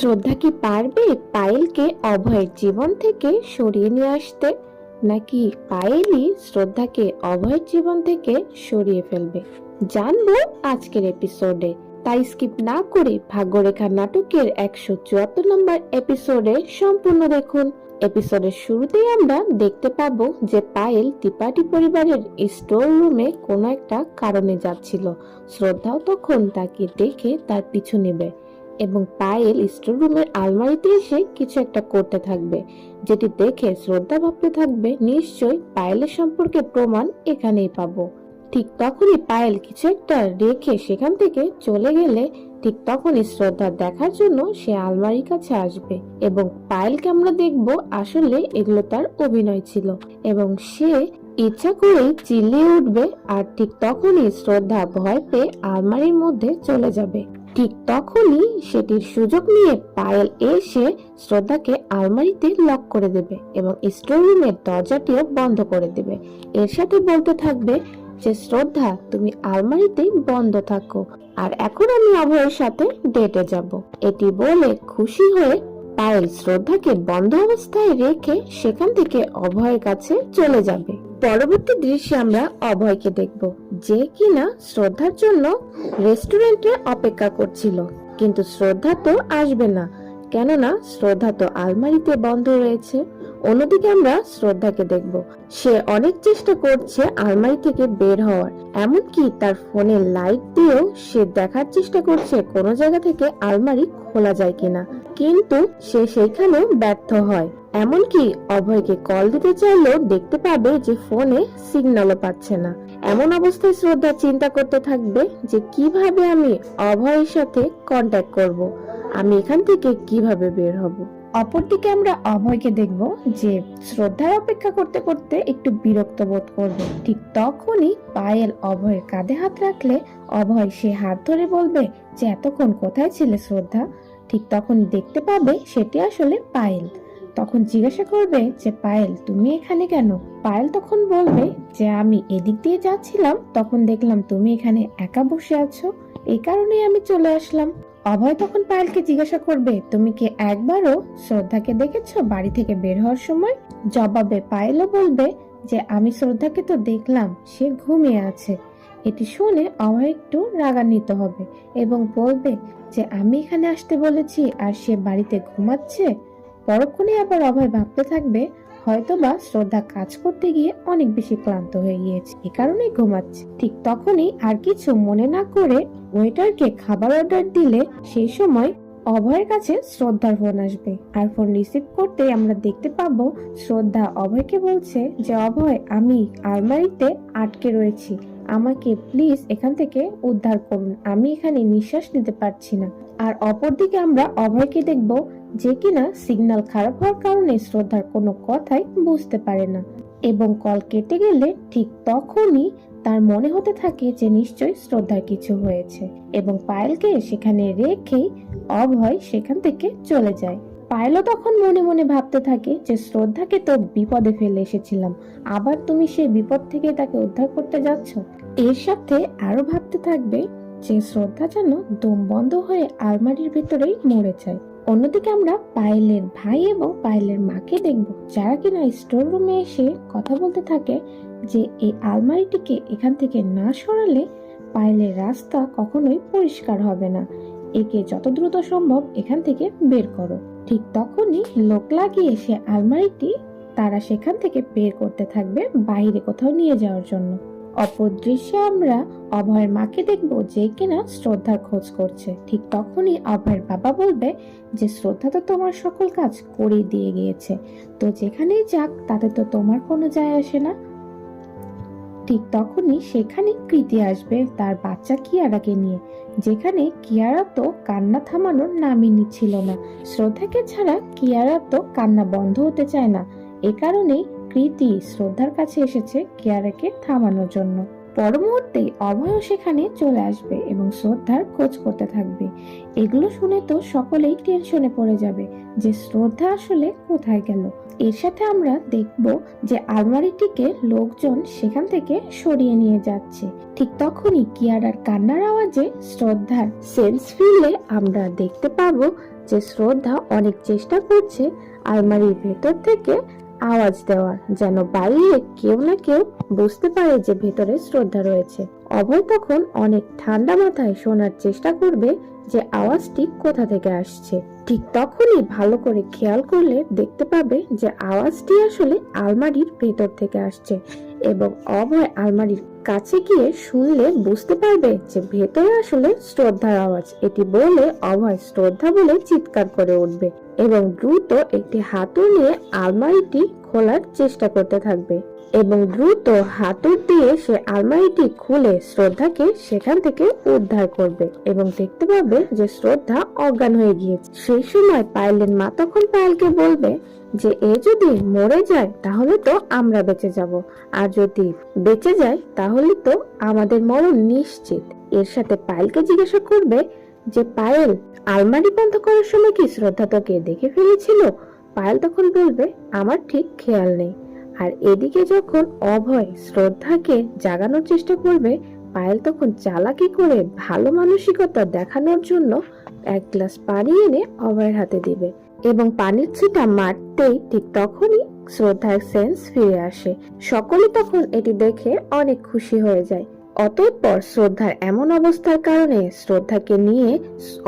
শ্রদ্ধা কি পারবে পায়েলকে অভয়ের জীবন থেকে সরিয়ে নিয়ে আসতে? নাকি পায়েলই শ্রদ্ধাকে অভয়ের জীবন থেকে সরিয়ে ফেলবে? জানব আজকের এপিসোডে। তাই স্কিপ না করে ভাগ্যরেখা নাটকের একশো চুয়াত্তর নম্বর এপিসোডে সম্পূর্ণ দেখুন। এপিসোডের শুরুতেই আমরা দেখতে পাবো যে পায়েল ত্রিপাঠী পরিবারের স্টোর রুমে কোনো একটা কারণে যাচ্ছিল। শ্রদ্ধাও তখন তাকে দেখে তার পিছু নেবে। এবং পায়েল স্টোর রুমের আলমারিতে এসে কিছু একটা করতে থাকবে, যেটি দেখে শ্রদ্ধা ভাবতে থাকবে, নিশ্চয়ই পায়েলের সম্পর্কে প্রমাণ এখানেই পাবো। ঠিক তখনই পায়েল কিছু একটা রেখে সেখান থেকে চলে গেলে ঠিক তখনই শ্রদ্ধা দেখার জন্য সে আলমারির কাছে আসবে এবং পায়েলকে আমরা দেখব আসলে এগুলো তার অভিনয় ছিল এবং সে ইচ্ছা করেই চিল্লিয়ে উঠবে আর ঠিক তখনই শ্রদ্ধা ভয় পেয়ে আলমারির মধ্যে চলে যাবে। ঠিক তখনই সেটির সুযোগ নিয়ে পায়েল এসে শ্রদ্ধাকে আলমারিতে লক করে দেবে এবং স্টোর রুমের দরজাটিও বন্ধ করে দেবে। এর সাথে বলতে থাকবে যে, শ্রদ্ধা, তুমি আলমারিতে বন্ধ থাকো আর এখন আমি অভয়ের সাথে ডেটে যাব। এটি বলে খুশি হয়ে পায়েল শ্রদ্ধাকে বন্ধ অবস্থায় রেখে সেখান থেকে অভয়ের কাছে চলে যাবে। পরবর্তী দৃশ্যে আমরা অভয়কে দেখব, যে কিনা শ্রদ্ধার জন্য রেস্টুরেন্টে অপেক্ষা করছিল। কিন্তু শ্রদ্ধা তো আসবে না, কেননা শ্রদ্ধা তো আলমারিতে বন্ধ রয়েছে। অন্যদিকে আমরা শ্রদ্ধাকে দেখব। সে অনেক চেষ্টা করছে আলমারি থেকে বের হওয়ার, এমনকি তার ফোনে লাইট দিয়েও সে দেখার চেষ্টা করছে কোনো জায়গা থেকে আলমারি খোলা যায় কিনা। কিন্তু সে সেইখানেও ব্যর্থ হয়। এমনকি অভয়কে কল দিতে চাইলেও দেখতে পাবে যে ফোনে সিগন্যালও পাচ্ছে না। এমন অবস্থায় শ্রদ্ধা চিন্তা করতে থাকবে যে কীভাবে আমি অভয়ের সাথে কন্ট্যাক্ট করব। আমি এখান থেকে কীভাবে বের হব। অপরদিকে আমরা অভয়কে দেখব যে শ্রদ্ধার অপেক্ষা করতে করতে একটু বিরক্ত বোধ করবে। ঠিক তখনই পায়েল অভয়ের কাঁধে হাত রাখলে অভয় সে হাত ধরে বলবে যে, এতক্ষণ কোথায় ছিলে শ্রদ্ধা? ঠিক তখন দেখতে পাবে সেটি আসলে পায়েল। তখন জিজ্ঞাসা করবে যে, পায়েল, তুমি এখানে কেন? পায়েল তখন বলবে যে, আমি এদিক দিয়ে যাচ্ছিলাম, তখন দেখলাম তুমি এখানে একা বসে আছো। এই কারণেই আমি চলে আসলাম। অভয় তখন পায়েলকে জিজ্ঞাসা করবে, তুমি কি একবারও শ্রদ্ধাকে দেখেছ বাড়ি থেকে বের হওয়ার সময়? জবাবে পায়েলও বলবে যে, আমি শ্রদ্ধাকে তো দেখলাম, সে ঘুমিয়ে আছে। এটি শুনে অভয় একটু রাগান্বিত হবে এবং বলবে যে, আমি এখানে আসতে বলেছি, আর সে বাড়িতে ঘুমাচ্ছে? পরক্ষণে আবার অভয় ভাবতে থাকবে, হয়তোবা শ্রদ্ধা কাজ করতে গিয়ে অনেক বেশি ক্লান্ত হয়ে গিয়েছে। এ কারণেই ঘুমাচ্ছে। ঠিক তখনই আর কিছু মনে না করে ওয়েটারকে খাবার অর্ডার দিলে সেই সময় অভয়ের কাছে শ্রদ্ধার ফোন আসবে। আর ফোন রিসিভ করতে আমরা দেখতে পাবো শ্রদ্ধা অভয়কে বলছে যে, অভয়, আমি আলমারিতে আটকে রয়েছি। আমাকে প্লিজ এখান থেকে উদ্ধার করুন। আমি এখানে নিঃশ্বাস নিতে পারছি না। আর অপরদিকে আমরা অভয়কে দেখব যে কিনা সিগন্যাল খারাপ হওয়ার কারণে শ্রদ্ধার কোনো কথাই বুঝতে পারে না। এবং কল কেটে গেলে ঠিক তখনই তার মনে হতে থাকে যে নিশ্চয় শ্রদ্ধার কিছু হয়েছে। এবং পায়েলকে সেখানে রেখেই অভয় সেখান থেকে চলে যায়। পায়েলও তখন মনে মনে ভাবতে থাকে যে শ্রদ্ধাকে তো বিপদে ফেলে এসেছিলাম। আবার তুমি সেই বিপদ থেকে তাকে উদ্ধার করতে যাচ্ছ? এর সাথে আরও ভাবতে থাকবে যে শ্রদ্ধা যেন দম বন্ধ হয়ে আলমারির ভেতরেই মরে যায়। অন্যদিকে আমরা পায়েলের ভাই এবং পায়েলের মাকে দেখব, যারা কিনা স্টোর রুমে এসে কথা বলতে থাকে যে এই আলমারিটিকে এখান থেকে না সরালে পায়েলের রাস্তা কখনোই পরিষ্কার হবে না। একে যত দ্রুত সম্ভব এখান থেকে বের করো। ঠিক তখনই লোক লাগিয়ে সে আলমারিটি তারা সেখান থেকে বের করতে থাকবে বাইরে কোথাও নিয়ে যাওয়ার জন্য। অপর দৃশ্যে আমরা অভয়ের মাকে দেখব যে কিনা শ্রদ্ধার খোঁজ করছে। ঠিক তখনই অভয়ের বাবা বলবে যে, শ্রদ্ধা তো তোমার সকল কাজ করে দিয়ে গিয়েছে। তো যেখানেই যাক, তাতে তো তোমার কোনো যায় আসে না। ঠিক তখনই সেখানে কৃতি আসবে, তার বাচ্চা কিয়ারাকে নিয়ে। যেখানে কিয়ারা তো কান্না থামানোর নামই নিচ্ছিল না। শ্রদ্ধাকে ছাড়া কিয়ারা তো কান্না বন্ধ হতে চায় না। এ কারণেই কৃতি শ্রদ্ধার কাছে এসেছে কিয়ারাকে থামানোর জন্য। পর মুহূর্তে অভয়ও সেখানে চলে আসবে এবং শ্রদ্ধার খোঁজ করতে থাকবে। এগুলো শুনে তো সকলেই টেনশনে পড়ে যাবে যে শ্রদ্ধা আসলে কোথায় গেল। এর সাথে আমরা দেখব যে আলমারিটিকে লোকজন সেখান থেকে সরিয়ে নিয়ে যাচ্ছে। ঠিক তখনই কিয়ারার কান্নার আওয়াজে শ্রদ্ধার সেন্স ফিরলে আমরা দেখতে পাবো যে শ্রদ্ধা অনেক চেষ্টা করছে আলমারির ভেতর থেকে আওয়াজ দেওয়ার, যেন বাইরে কেউ না কেউ বুঝতে পারে যে ভেতরে শ্রদ্ধা রয়েছে। অভয় তখন অনেক ঠান্ডা মাথায় শোনার চেষ্টা করবে যে আওয়াজটি কোথা থেকে আসছে। ঠিক তখনই ভালো করে খেয়াল করলে দেখতে পাবে যে আওয়াজটি আসলে আলমারির ভেতর থেকে আসছে। এবং অভয় আলমারির কাছে গিয়ে শুনলে বুঝতে পারবে যে ভেতরে আসলে শ্রদ্ধার আওয়াজ। এটি বলে অভয় শ্রদ্ধা বলে চিৎকার করে উঠবে এবং দ্রুত একটি হাতু নিয়ে আলমারিটি খোলার চেষ্টা করতে থাকবে। এবং দ্রুত হাতুড় দিয়ে সে আলমারিটি খুলে শ্রদ্ধাকে সেখান থেকে উদ্ধার করবে এবং দেখতে পাবে যে শ্রদ্ধা অজ্ঞান হয়ে গিয়েছে। সেই সময় পায়েলের মা তখন পায়েলকে বলবে যে, এ যদি মরে যায়, তাহলে তো আমরা বেঁচে যাব। আর যদি বেঁচে যায়, তাহলে তো আমাদের মরণ নিশ্চিত। এর সাথে পায়েলকে জিজ্ঞাসা করবে যে, পায়েল, আলমারি বন্ধ করার সময় কি শ্রদ্ধা তোকে দেখে ফেলেছিল? পায়েল তখন বলবে, আমার ঠিক খেয়াল নেই। আর এদিকে যখন অভয় শ্রদ্ধাকে জাগানোর চেষ্টা করবে, পায়েল তখন চালাকি করে ভালো মানসিকতা দেখানোর জন্য এক গ্লাস পানি এনে অভয়ের হাতে দিবে এবং পানির ছিটা মারতেই ঠিক তখনই শ্রদ্ধার সেন্স ফিরে আসে। সকলে তখন এটি দেখে অনেক খুশি হয়ে যায়। অতঃপর শ্রদ্ধার এমন অবস্থার কারণে শ্রদ্ধাকে নিয়ে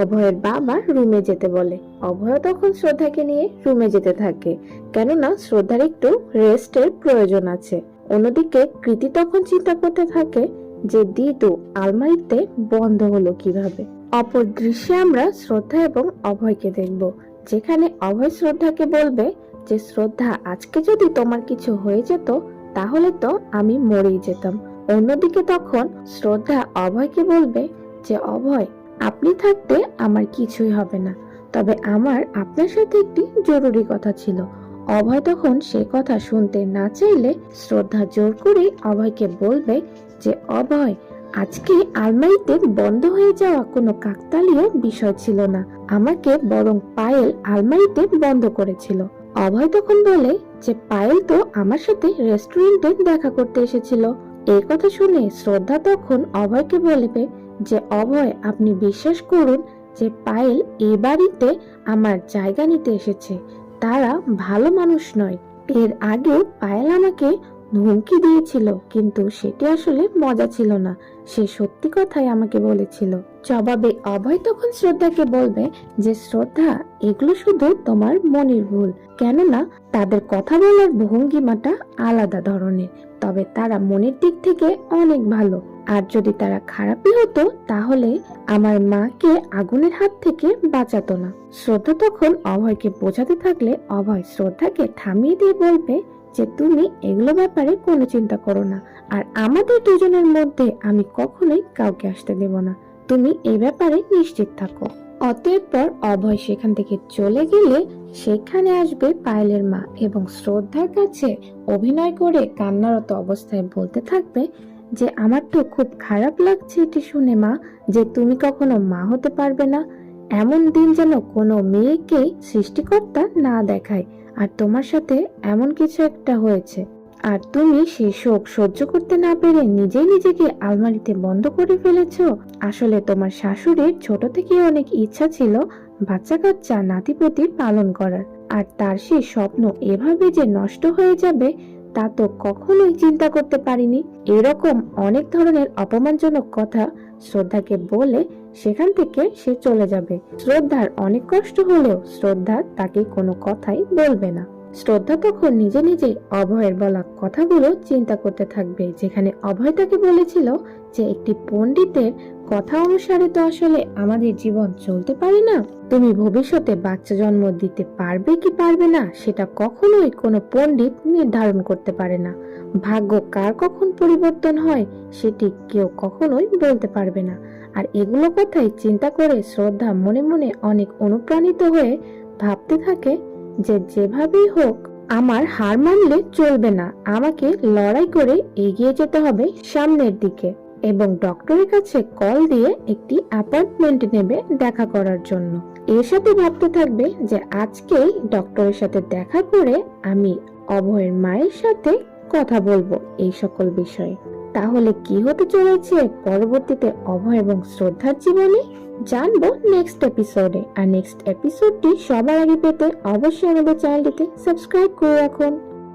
অভয়ের বাবা রুমে যেতে বলে। অভয় তখন শ্রদ্ধাকে নিয়ে রুমে যেতে থাকে, কেননা শ্রদ্ধার একটু রেস্টের প্রয়োজন আছে। অন্যদিকে কৃতি তখন চিন্তা করতে থাকে যে দিদু আলমারিতে বন্ধ হলো কীভাবে। অপর দৃশ্যে আমরা শ্রদ্ধা এবং অভয়কে দেখব, যেখানে অভয় শ্রদ্ধাকে বলবে যে, শ্রদ্ধা, আজকে যদি তোমার কিছু হয়ে যেত, তাহলে তো আমি মরেই যেতাম। অন্যদিকে তখন শ্রদ্ধা অভয়কে বলবে যে, অভয়, আপনি থাকতে আমার কিছুই হবে না। তবে আমার আপনার সাথে একটি জরুরি কথা ছিল। অভয় তখন সে কথা শুনতে না চাইলে শ্রদ্ধা জোর করে অভয়কে বলবে যে, অভয়, আজকে আলমারিতে বন্ধ হয়ে যাওয়া কোনো কাকতালীয় বিষয় ছিল না। আমাকে বরং পায়েল আলমারিতে বন্ধ করেছিল। অভয় তখন বলে যে, পায়েল তো আমার সাথে রেস্টুরেন্টে দেখা করতে এসেছিল। এই কথা শুনে শ্রদ্ধা তখন অভয়কে বলবে যে, অভয়, আপনি বিশ্বাস করুন যে পায়েল এ বাড়িতে আমার জায়গা নিতে এসেছে। তারা ভালো মানুষ নয়। এর আগেও পায়েল আমাকে হুমকি দিয়েছিল, কিন্তু সেটি আসলে মজা ছিল না। সে সত্যি কথাই আমাকে বলেছিল। জবাবে অভয় তখন শ্রদ্ধাকে বলবে যে, শ্রদ্ধা, এগুলো শুধু তোমার মনের ভুল। কেননা, তাদের কথা বলার ভঙ্গিমাটা আলাদা ধরনের। তবে তারা মনের দিক থেকে অনেক ভালো। আর যদি তারা খারাপই হতো, তাহলে আমার মাকে আগুনের হাত থেকে বাঁচাতো না। শ্রদ্ধা তখন অভয়কে বোঝাতে থাকলে অভয় শ্রদ্ধাকে থামিয়ে দিয়ে বলবে যে তুমি এগুলো ব্যাপারে কোনো চিন্তা করো না। আর আমাদের দুজনের মধ্যে আমি কখনোই কাউকে আসতে দেব না। তুমি এই ব্যাপারে নিশ্চিত থাকো। অতএব পর অভয় সেখান থেকে চলে গেলে সেখানে আসবে পায়েলের মা এবং শ্রদ্ধার কাছে অভিনয় করে কান্নারত অবস্থায় বলতে থাকবে যে, আমার তো খুব খারাপ লাগছে এটি শুনে মা, যে তুমি কখনো মা হতে পারবে না। এমন দিন যেন কোনো মেয়েকেই সৃষ্টিকর্তা না দেখায়। আর তোমার সাথে এমন কিছু একটা হয়েছে। আর তুমি সেই শোক সহ্য করতে না পেরে নিজেই নিজেকে আলমারিতে বন্ধ করে ফেলেছ। আসলে তোমার শাশুড়ির ছোট থেকে অনেক ইচ্ছা ছিল বাচ্চা কাচ্চা নাতিপতি পালন করার। আর তার সেই স্বপ্ন এভাবে যে নষ্ট হয়ে যাবে তা তো কখনোই চিন্তা করতে পারিনি। এরকম অনেক ধরনের অপমানজনক কথা শ্রদ্ধাকে বলে সেখান থেকে সে চলে যাবে। শ্রদ্ধার অনেক কষ্ট হলেও শ্রদ্ধা তাকে কোনো কথাই বলবে না। শ্রদ্ধা তখন নিজে নিজে অভয়ের বলা কথাগুলো চিন্তা করতে থাকবে, যেখানে অভয় তাকে বলেছিল যে একটি পণ্ডিতের কথা অনুসারে তো আসলে আমাদের জীবন চলতে পারে না। তুমি ভবিষ্যতে বাচ্চা জন্ম দিতে পারবে কি পারবে না, সেটা কখনোই কোনো পণ্ডিত নির্ধারণ করতে পারে না। ভাগ্য কার কখন পরিবর্তন হয়, সেটি কেউ কখনোই বলতে পারবে না। আর এগুলো কথাই চিন্তা করে শ্রদ্ধা মনে মনে অনেক অনুপ্রাণিত হয়ে ভাবতে থাকে যে যেভাবেই হোক, আমার হার মানলে চলবে না। আমাকে লড়াই করে এগিয়ে যেতে হবে সামনের দিকে এবং ডক্টরের কাছে কল দিয়ে একটি অ্যাপয়েন্টমেন্ট নেবে দেখা করার জন্য। এর সাথে ভাবতে থাকবে যে আজকেই ডক্টরের সাথে দেখা করে আমি অভয়ের মায়ের সাথে কথা বলব এই সকল বিষয়ে। তাহলে কি হতে চলেছে? পরবর্তীতে অভয় এবং শ্রদ্ধার জীবনে জানব নেক্সট এপিসোডে আর নেক্সট এপিসোডটি সবার আগে পেতে অবশ্যই আমাদের চ্যানেলটিতে সাবস্ক্রাইব করে রাখুন।